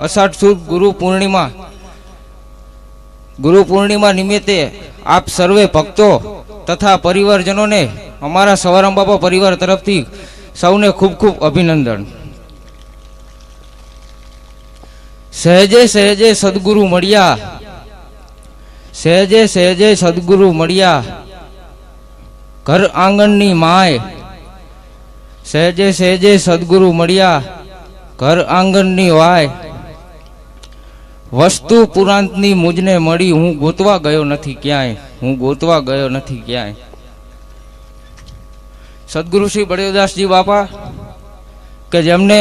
અષાઢ સુદ ગુરુ પૂર્ણિમા. ગુરુ પૂર્ણિમા નિમિત્તે આપ સર્વે ભક્તો તથા પરિવારજનોને અમારા સવારામ બાપા પરિવાર તરફથી સૌને ખૂબ ખૂબ અભિનંદન. સહેજે સહેજે સદગુરુ મળ્યા. સહેજે સહેજે સદગુરુ મળ્યા. ઘર આંગણની માય. સહેજે સહેજે સદગુરુ મળ્યા. ઘર આંગણની વાય. વસ્તુ પુરાંતની મુજને મળી હું ગોતવા ગયો નથી ક્યાંય, હું ગોતવા ગયો નથી ક્યાંય. સદગુરુ શ્રી બળદેવદાસજી બાપા, કે જેમને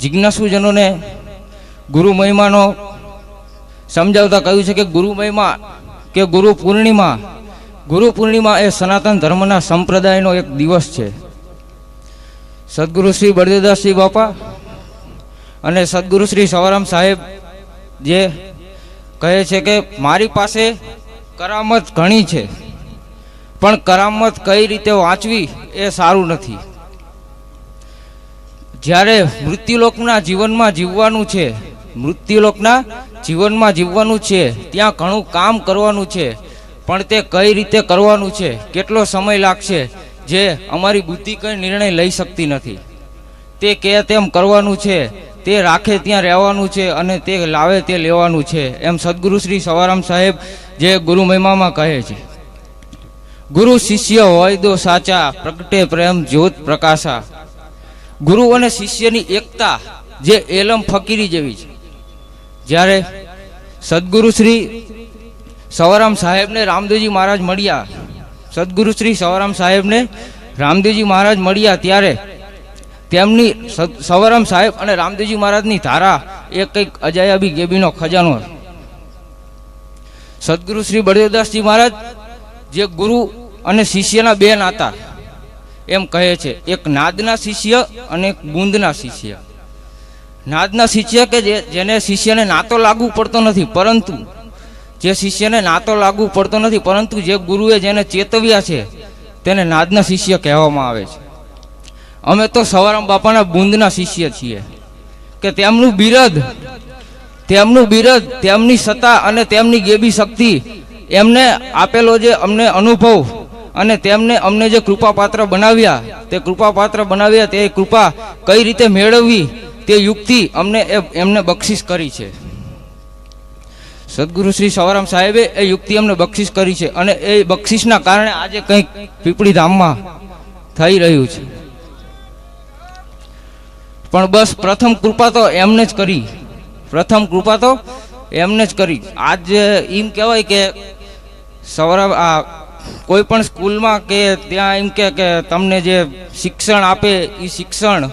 જિજ્ઞાસુજનોને ગુરુ મહિમાનો સમજાવતા કહ્યું છે કે ગુરુ મહિમા કે ગુરુ પૂર્ણિમા ગુરુ પૂર્ણિમા એ સનાતન ધર્મના સંપ્રદાયનો એક દિવસ છે. સદગુરુ શ્રી બળદેવદાસજી બાપા અને સદગુરુ શ્રી સવારામ સાહેબ જે કહે છે કે મારી પાસે કરામત ઘણી છે, પણ કરામત કઈ રીતે વાંચવી એ સારું નથી. જ્યારે મૃત્યુલોકના જીવનમાં જીવવાનું છે, મૃત્યુલોકના જીવનમાં જીવવાનું છે, ત્યાં ઘણું કામ કરવાનું છે, પણ તે કઈ રીતે કરવાનું છે, કેટલો સમય લાગશે, જે અમારી બુદ્ધિ કંઈ નિર્ણય લઈ શકતી નથી. તે કે તેમ કરવાનું છે તે રાખે ત્યાં રહેવાનું છે અને તે લાવે તે લેવાનું છે. એમ સદગુરુ શ્રી સવારામ સાહેબ જે ગુરુ મહિમામાં કહે છે. ગુરુ શિષ્ય હોય દો સાચા, પ્રગટે પ્રેમ, જ્યોત પ્રકાશા. ગુરુ અને શિષ્યની એકતા જે એલમ ફકીરી જેવી છે. જ્યારે સદગુરુ શ્રી સવારામ સાહેબને રામદેવજી મહારાજ મળ્યા, સદગુરુ શ્રી સવારામ સાહેબને રામદેવજી મહારાજ મળ્યા ત્યારે તેમની સવારામ સાહેબ અને રામદેવજી મહારાજની ધારા એ કંઈક અજાયબી ગેબીનો ખજાનો. સદગુરુ શ્રી બળદેવદાસજી મહારાજ જે ગુરુ અને શિષ્યના બે નાતા એમ કહે છે, એક નાદના શિષ્ય અને એક બુંદના શિષ્ય નાદના શિષ્ય કે જે, જેને શિષ્યને નાતો લાગુ પડતો નથી, પરંતુ જે શિષ્યને નાતો લાગુ પડતો નથી, પરંતુ જે ગુરુએ જેને ચેતવ્યા છે, તેને નાદના શિષ્ય કહેવામાં આવે છે અમે તો સવારામ બાપાના બુંદના શિષ્ય છીએ. કે તેમનું બિરદ તેમનું બિરદ, તેમની સત્તા અને તેમની ગેબી શક્તિ એમને આપેલો જે અમને અનુભવ અને તેમને અમને જે કૃપાપાત્ર બનાવ્યા, તે કૃપાપાત્ર બનાવ્યા, તે કૃપા કઈ રીતે મેળવવી, તે યુક્તિ અમને એ- એમને બક્ષિસ કરી છે. સદગુરુ શ્રી સવારામ સાહેબે એ યુક્તિ અમને બક્ષિસ કરી છે અને એ બક્ષિસના કારણે આજે કંઈક પીપળી ધામમાં થઈ રહ્યું છે. પણ બસ પ્રથમ કૃપા તો એમને જ કરી. પ્રથમ કૃપા તો એમને જ કરી. આજ એમ કહેવાય કે સૌરભ આ કોઈ પણ સ્કૂલમાં કે ત્યાં એમ કે કે તમને જે શિક્ષણ આપે એ શિક્ષણ,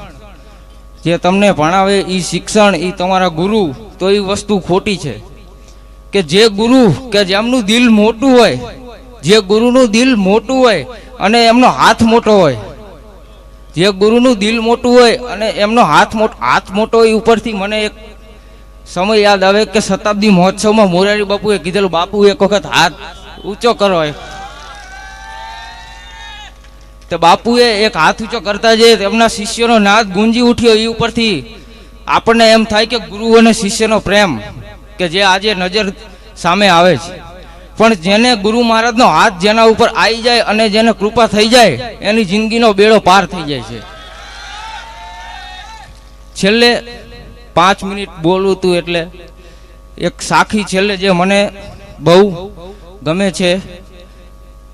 જે તમને ભણાવે એ શિક્ષણ એ તમારા ગુરુ, તો એ વસ્તુ ખોટી છે. કે જે ગુરુ, કે જેમનું દિલ મોટું હોય, જે ગુરુનું દિલ મોટું હોય અને એમનો હાથ મોટો હોય જે ગુરુનું દિલ મોટું હોય અને એમનો હાથ મોટો હાથ મોટો હોય ઉપરથી મને એક સમય યાદ આવે કે શતાબ્દી મહોત્સવમાં મોરારી બાપુએ કીધેલું બાપુ એક વખત હાથ ઊંચો કરો. તો બાપુએ એક હાથ ઊંચો કરતા જે તેમના શિષ્યનો નાદ ગુંજી ઉઠ્યો એ ઉપરથી આપણને એમ થાય કે ગુરુ અને શિષ્યનો પ્રેમ કે જે આજે નજર સામે આવે છે પણ જેને ગુરુ મહારાજનો હાથ જેના ઉપર આવી જાય અને જેને કૃપા થઈ જાય, એની જિંદગીનો બેડો પાર થઈ જાય છે. છેલ્લે પાંચ મિનિટ બોલવું તું એટલે એક સાખી છેલ્લે જે મને બહુ ગમે છે.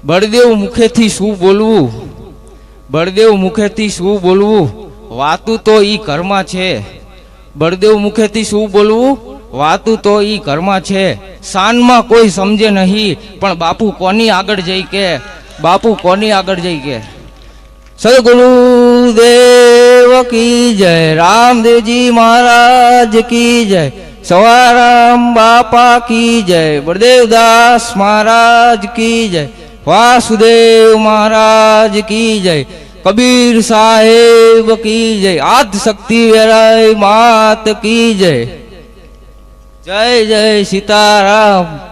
બળદેવ મુખેથી શું બોલવું? બળદેવ મુખેથી શું બોલવું? વાતું તો ઈ ઘરમાં છે. બળદેવ મુખેથી શું બોલવું? વાતું તો ઈ ઘરમાં છે. શાનમાં કોઈ સમજે નહીં, પણ બાપુ કોની આગળ જઈ કે? બાપુ કોની આગળ જઈ કે? સદગુરુદેવ કી જય, રામદેવજી મહારાજ કી જય, સવારામ બાપા કી જય, બળદેવદાસ મહારાજ કી જય, વાસુદેવ મહારાજ કી જય, કબીર સાહેબ કી જય આદ શક્તિ વેરાય માત કી જય. જય જય સીતારામ.